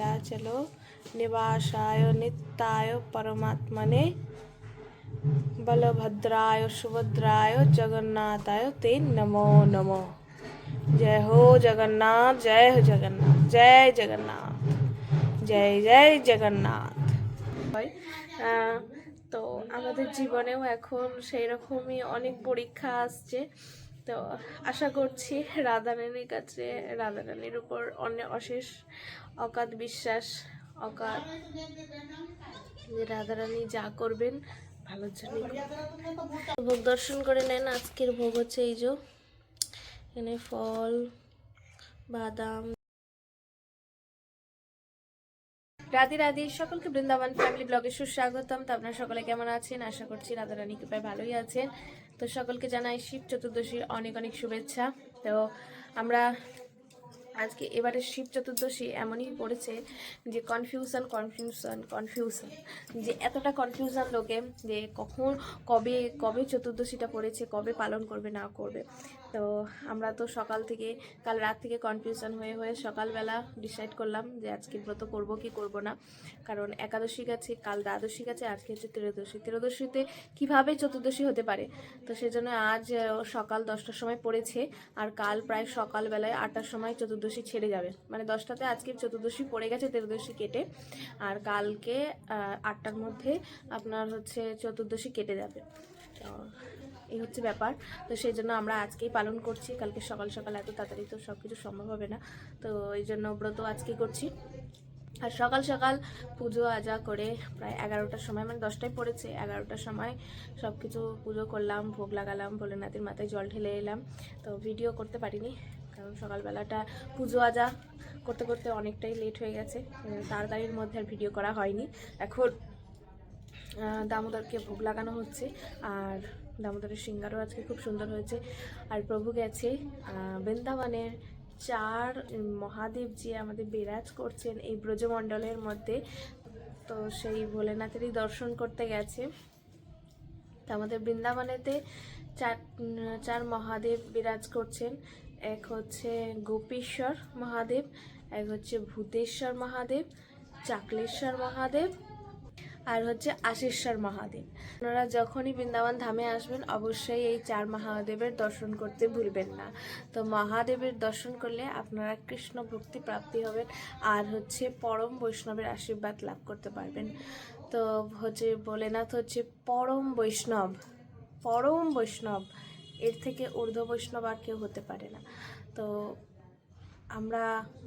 নীলাচল নিবাসায় নিত্যায় পরমাত্মনে বলভদ্রায় সুভদ্রায় জগন্নাথায় তে নমো নমো জয় হো জগন্নাথ জয় হো জগন্নাথ জয় জগন্নাথ জয় জয় জগন্নাথ তো আমাদের জীবনেও এখন সেই রকমই অনেক পরীক্ষা আসছে। তো আশা করছি রাধারানীর কাছে রাধারানীর উপর অনেক অশেষ অকাত বিশ্বাস, অকাত যে রাধারানী যা করবেন, ভালোর করবেন। ভোগ দর্শন করে নেন, আজকের ভোগ হচ্ছে এই যে, এখানে ফল, বাদাম। রাধে রাধে, সকলকে বৃন্দাবন ফ্যামিলি ব্লগে সুস্বাগতম। তো আপনারা সকলে কেমন আছেন? আশা করছি রাধারানী কৃপায় ভালোই আছেন। তো সকলকে জানাই শিব চতুর্দশীর অনেক অনেক শুভেচ্ছা। তো আমরা আজকে এবারে শিব চতুর্দশী এমনই পড়েছে যে কনফিউশন কনফিউশন কনফিউশন যে এতটা কনফিউশন লোকে যে কখন কবে কবে চতুর্দশীটা পড়েছে, কবে পালন করবে, না করবে। তো আমরা তো সকাল থেকে, কাল রাত থেকে কনফিউশন হয়ে হয়ে সকালবেলা ডিসাইড করলাম যে আজকে ব্রত করব কি করব না। কারণ একাদশী গেছে, কাল দ্বাদশী গেছে, আজকে হচ্ছে ত্রয়োদশী। ত্রয়োদশীতে কীভাবে চতুর্দশী হতে পারে? তো সেজন্য আজ সকাল দশটার সময় পড়েছে আর কাল প্রায় সকালবেলায় আটটার সময় চতুর্দশী ছেড়ে যাবে। মানে দশটাতে আজকে চতুর্দশী পড়ে গেছে ত্রয়োদশী কেটে আর কালকে আটটার মধ্যে আপনার হচ্ছে চতুর্দশী কেটে যাবে। তো এই হচ্ছে ব্যাপার। তো সেই জন্য আমরা আজকেই পালন করছি। কালকে সকাল সকাল এত তাড়াতাড়ি তো সব কিছু সম্ভব হবে না। তো এই জন্য ব্রত আজকেই করছি। আর সকাল সকাল পুজো আজা করে প্রায় এগারোটার সময় মানে দশটায় পড়েছে, এগারোটার সময় সব কিছু পুজো করলাম, ভোগ লাগালাম, ভোলেনাথের মাথায় জল ঢেলে এলাম। তো ভিডিও করতে পারিনি, কারণ সকালবেলাটা পুজো আজা করতে করতে অনেকটাই লেট হয়ে গেছে। তাড়াতাড়ির মধ্যে আর ভিডিও করা হয়নি। এখন দামোদরকে ভোগ লাগানো হচ্ছে। আর দামোদরের সিঙ্গারও আজকে খুব সুন্দর হয়েছে। আর প্রভু গেছে বৃন্দাবনের চার মহাদেব যে আমাদের বিরাজ করছেন এই ব্রজমণ্ডলের মধ্যে, তো সেই ভোলেনাথেরই দর্শন করতে গেছে। তো আমাদের বৃন্দাবনেতে চার চার মহাদেব বিরাজ করছেন। এক হচ্ছে গোপীশ্বর মহাদেব, এক হচ্ছে ভূতেশ্বর মহাদেব, চাকলেশ্বর মহাদেব আর হচ্ছে আশিশ্বর মহাদেব আপনারা যখনই বৃন্দাবন ধামে আসবেন, অবশ্যই এই চার মহাদেবের দর্শন করতে ভুলবেন না। তো মহাদেবের দর্শন করলে আপনারা কৃষ্ণ ভক্তি প্রাপ্তি হবেন আর হচ্ছে পরম বৈষ্ণবের আশীর্বাদ লাভ করতে পারবেন। তো হচ্ছে ভোলেনাথ হচ্ছে পরম বৈষ্ণব পরম বৈষ্ণব। এর থেকে ঊর্ধ্ব বৈষ্ণব আর কেউ হতে পারে না। তো আমরা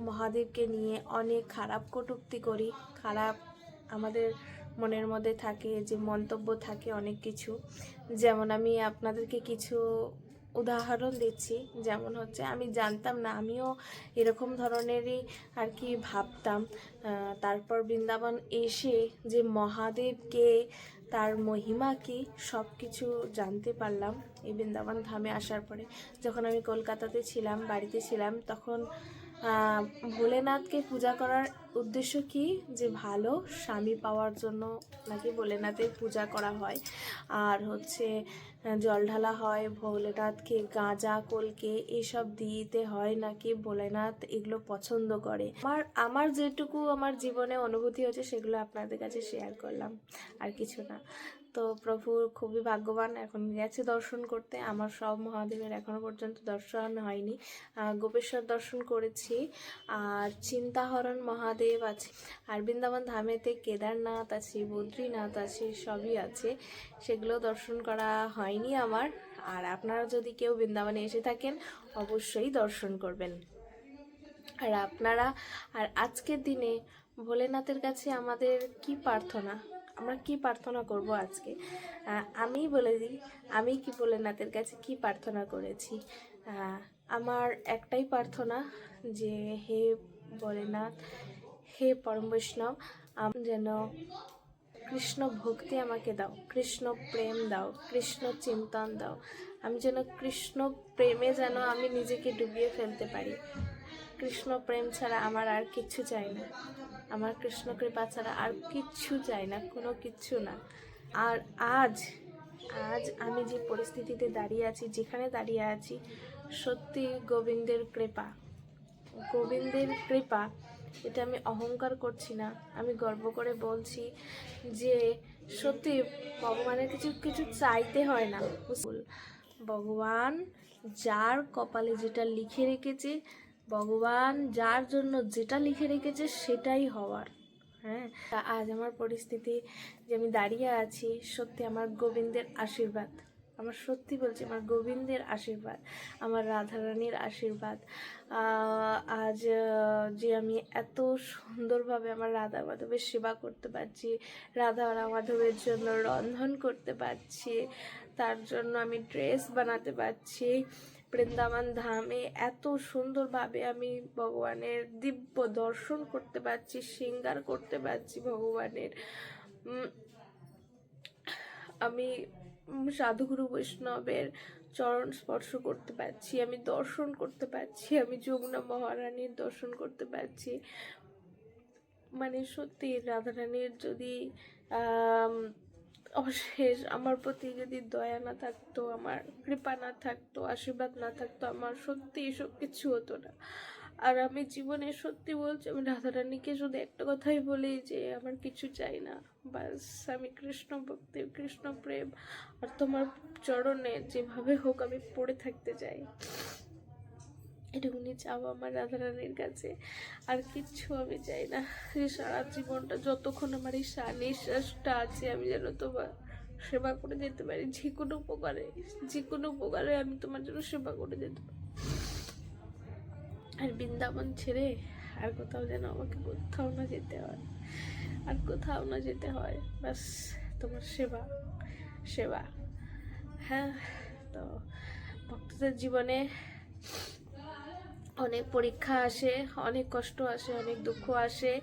মহাদেবকে নিয়ে অনেক খারাপ কটূক্তি করি, খারাপ আমাদের মনের মধ্যে থাকে, যে মন্তব্য থাকে অনেক কিছু। যেমন আমি আপনাদেরকে কিছু উদাহরণ দিচ্ছি। যেমন হচ্ছে, আমি জানতাম না, আমিও এরকম ধরনেরই আর কি ভাবতাম। তারপর বৃন্দাবন এসে যে মহাদেবকে, তার মহিমা কি সব কিছু জানতে পারলাম এই বৃন্দাবন ধামে আসার পরে। যখন আমি কলকাতাতে ছিলাম, বাড়িতে ছিলাম, তখন ভোলেনাথকে পূজা করার উদ্দেশ্য কি? যে ভালো স্বামী পাওয়ার জন্য নাকি ভোলেনাথের পূজা করা হয়। আর হচ্ছে জল ঢালা হয়, ভোলেনাথকে গাঁজা, কলকে এইসব দিতে হয় নাকি ভোলেনাথ এগুলো পছন্দ করে? আমার আমার যেটুকু আমার জীবনে অনুভূতি হচ্ছে সেগুলো আপনাদের কাছে শেয়ার করলাম, আর কিছু না। তো প্রভু খুবই ভাগ্যবান, এখন গেছে দর্শন করতে। আমার সব মহাদেবের এখনও পর্যন্ত দর্শন হয়নি। গোপেশ্বর দর্শন করেছি। আর চিন্তাহরণ মহাদেব আছে। আর বৃন্দাবন ধামেতে কেদারনাথ আছে, বদ্রীনাথ আছে, সবই আছে। সেগুলো দর্শন করা হয়নি আমার। আর আপনারা যদি কেউ বৃন্দাবনে এসে থাকেন, অবশ্যই দর্শন করবেন। আর আপনারা, আর আজকের দিনে ভোলেনাথের কাছে আমাদের কি প্রার্থনা? আমরা কি প্রার্থনা করব আজকে? আমি বলে দিই, আমি কি ভোলেনাথের কাছে কি প্রার্থনা করেছি? আমার একটাই প্রার্থনা যে হে ভোলেনাথ হে পরম বৈষ্ণব যেন কৃষ্ণ ভক্তি আমাকে দাও, কৃষ্ণ প্রেম দাও, কৃষ্ণ চিন্তন দাও। আমি যেন কৃষ্ণ প্রেমে যেন আমি নিজেকে ডুবিয়ে ফেলতে পারি। কৃষ্ণ প্রেম ছাড়া আমার আর কিচ্ছু চাই না। আমার কৃষ্ণ কৃপা ছাড়া আর কিচ্ছু চাই না, কোনো কিচ্ছু না। আর আজ আজ আমি যে পরিস্থিতিতে দাঁড়িয়ে আছি, যেখানে দাঁড়িয়ে আছি, সত্যি গোবিন্দের কৃপা। গোবিন্দের কৃপা এটা আমি অহংকার করছি না। আমি গর্ব করে বলছি যে সত্যি ভগবানের কিছু কিছু চাইতে হয় না। ভগবান যার কপালে যেটা লিখে রেখেছে, ভগবান যার জন্য যেটা লিখে রেখেছে সেটাই হওয়ার। হ্যাঁ? আজ আমার পরিস্থিতি যে আমি দাঁড়িয়ে আছি, সত্যি আমার গোবিন্দের আশীর্বাদ। আমার সত্যি বলছি, আমার গোবিন্দের আশীর্বাদ, আমার রাধারানীর আশীর্বাদ। আজ যে আমি এত সুন্দরভাবে আমার রাধা মাধবের সেবা করতে পারছি, রাধা মাধবের জন্য রন্ধন করতে পারছি, তার জন্য আমি ড্রেস বানাতে পারছি, বৃন্দাবন ধামে এত সুন্দরভাবে আমি ভগবানের দিব্য দর্শন করতে পারছি শৃঙ্গার করতে পারছি ভগবানের। আমি সাধুগুরু বৈষ্ণবের চরণ স্পর্শ করতে পারছি, আমি দর্শন করতে পারছি, আমি যমুনা মহারানীর দর্শন করতে পারছি। মানে সত্যি রাধারানীর যদি অশেষ আমার প্রতি যদি দয়া না থাকতো, আমার কৃপা না থাকতো, আশীর্বাদ না থাকতো, আমার সত্যি এসব কিছু হতো না। আর আমি জীবনে সত্যি বলছি, আমি রাধারানীকে শুধু একটা কথাই বলি যে আমার কিছু চাই না, বাস আমি কৃষ্ণ ভক্তি, কৃষ্ণ প্রেম আর তোমার চরণে যেভাবে হোক আমি পড়ে থাকতে চাই। এটুকুনি চাও আমার রাধারানীর কাছে। আর কিচ্ছু আমি চাই না। যে সারা জীবনটা, যতক্ষণ আমার এই নিঃশ্বাসটা আছে, আমি যেন তোমার সেবা করে যেতে পারি। যে কোনো উপকারে, যে কোনো উপকারে আমি তোমার জন্য সেবা করে যেতে পারি। আর বৃন্দাবন ছেড়ে আর কোথাও যেন আমাকে কোথাও না যেতে হয়। আর কোথাও না যেতে হয়। বাস তোমার সেবা সেবা। হ্যাঁ তো ভক্তদের জীবনে অনেক পরীক্ষা আসে, অনেক কষ্ট আসে, অনেক দুঃখ আসে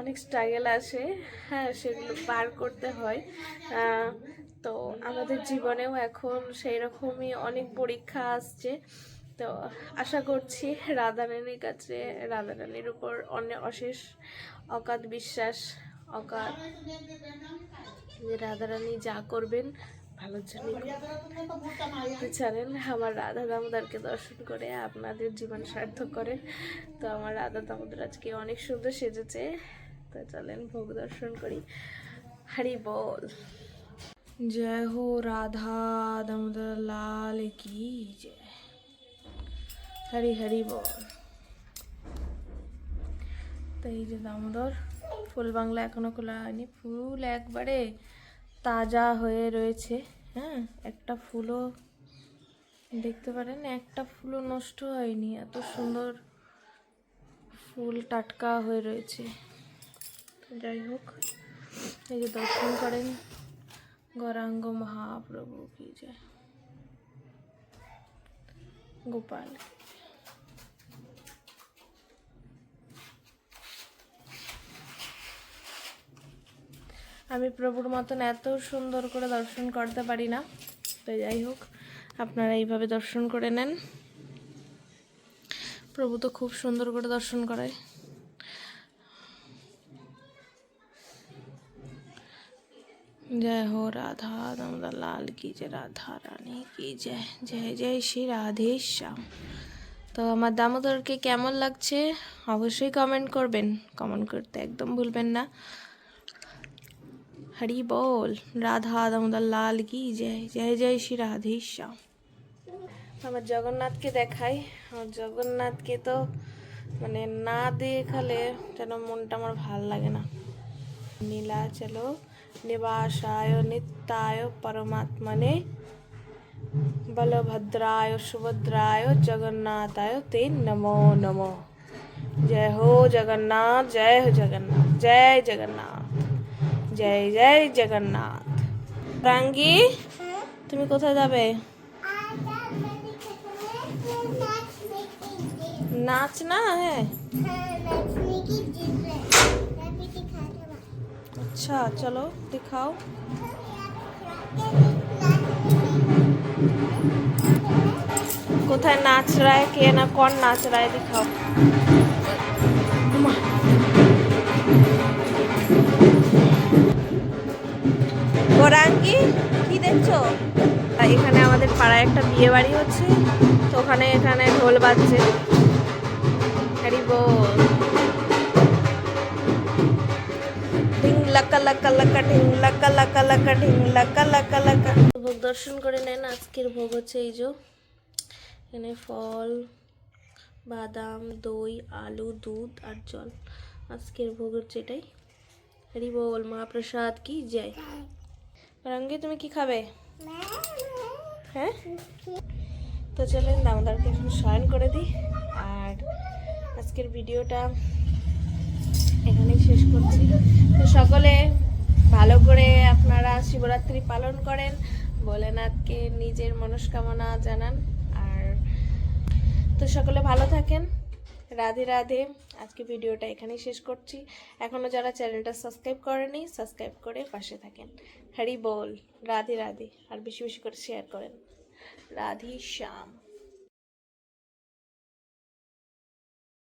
অনেক স্ট্রাগল আসে। হ্যাঁ সেগুলো পার করতে হয়। তো আমাদের জীবনেও এখন সেই রকমই অনেক পরীক্ষা আসছে। তো আশা করছি রাধারানীর কাছে, রাধা রানীর উপর অনেক অশেষ অকাত বিশ্বাস, অকাত যে রাধারানী যা করবেন, ভালোর। তো চলেন আমার রাধা দামোদরকে দর্শন করে আপনাদের জীবন সার্থক করে তো আমার রাধা দামোদর আজকে অনেক সুন্দর সেজেছে। তো চলেন ভোগ দর্শন করি। হারি বল। জয় হো রাধা দামোদর, লাল কি জয়। হরি হরি বল। তো এই যে দামোদর, ফুল বাংলা এখনও খোলা হয়নি। ফুল একবারে তাজা হয়ে রয়েছে হ্যাঁ? একটা ফুলও দেখতে পারেন, একটা ফুলও নষ্ট হয়নি। এত সুন্দর ফুল টাটকা হয়ে রয়েছে। যাই হোক, এই যে দর্শন করেন, গৌরাঙ্গ মহাপ্রভু, কি যায় গোপাল। আমি প্রভুর মতন এত সুন্দর করে দর্শন করতে পারি না। তো যাই হোক, আপনারা এইভাবে দর্শন করে নেন। প্রভু তো খুব সুন্দর করে দর্শন করায় জয় হো রাধা দামোদা লাল কি যে রাধা রানী কি জয় জয় জয় শ্রী রাধেশ্যাম তো আমার দামোদরকে কেমন লাগছে অবশ্যই কমেন্ট করবেন। কমেন্ট করতে একদম ভুলবেন না। হরি বল রাধা দামোদর লাল কি জয় জয় জয় শ্রী রাধে শ্যাম আমার জগন্নাথকে দেখাই আমার জগন্নাথকে তো মানে না দেখালে যেন মনটা আমার ভালো লাগে না নীলাচলো নিবাসায় নিত্যায় পরমাত্মনে বলভদ্রায় সুভদ্রায় জগন্নাথায় তে নমো নমো জয় হো জগন্নাথ জয় হো জগন্নাথ জয় জগন্নাথ জয় জয় জগন্নাথ। রাঙ্গি, তুমি কোথায় যাবে? নাচ না হ্যাঁ। আচ্ছা চলো, দেখাও। কোথায় নাচ রায়, কে না, কোন নাচ রায়, দেখাও। গোরাঙ্গি কি দেখছ? এখানে আমাদের পাড়ায় একটা বিয়ে বাড়ি হচ্ছে, তো ওখানে এখানে ঢোল বাজছে। হ্যারি বল। ঢিং লাকা লাকা লাকা, ঢিং লাকা লাকা লাকা, ঢিং লাকা লাকা লাকা। ভোগ দর্শন করে নেন, আজকের ভোগ হচ্ছে এই যে। এখানে ফল, বাদাম, দই, আলু, দুধ আর জল। আজকের ভোগ হচ্ছে এটাই। হরি বল, মহাপ্রসাদ কি? যায় রঙ্গে, তুমি কি খাবে? হ্যাঁ? তো চলেন, দামোদারকে একটু শয়ন করে দিই। আর আজকের ভিডিওটা এখানেই শেষ করছি। তো সকলে ভালো করে আপনারা শিবরাত্রি পালন করেন। ভোলেনাথকে নিজের মনস্কামনা জানান। আর তো সকলে ভালো থাকেন। রাধে রাধে। আজকে ভিডিওটা এখানেই শেষ করছি। এখনও যারা চ্যানেলটা সাবস্ক্রাইব করেনি সাবস্ক্রাইব করে পাশে থাকেন। হরি বল, রাধে রাধে। আর বেশি বেশি করে শেয়ার করেন। রাধি শ্যাম।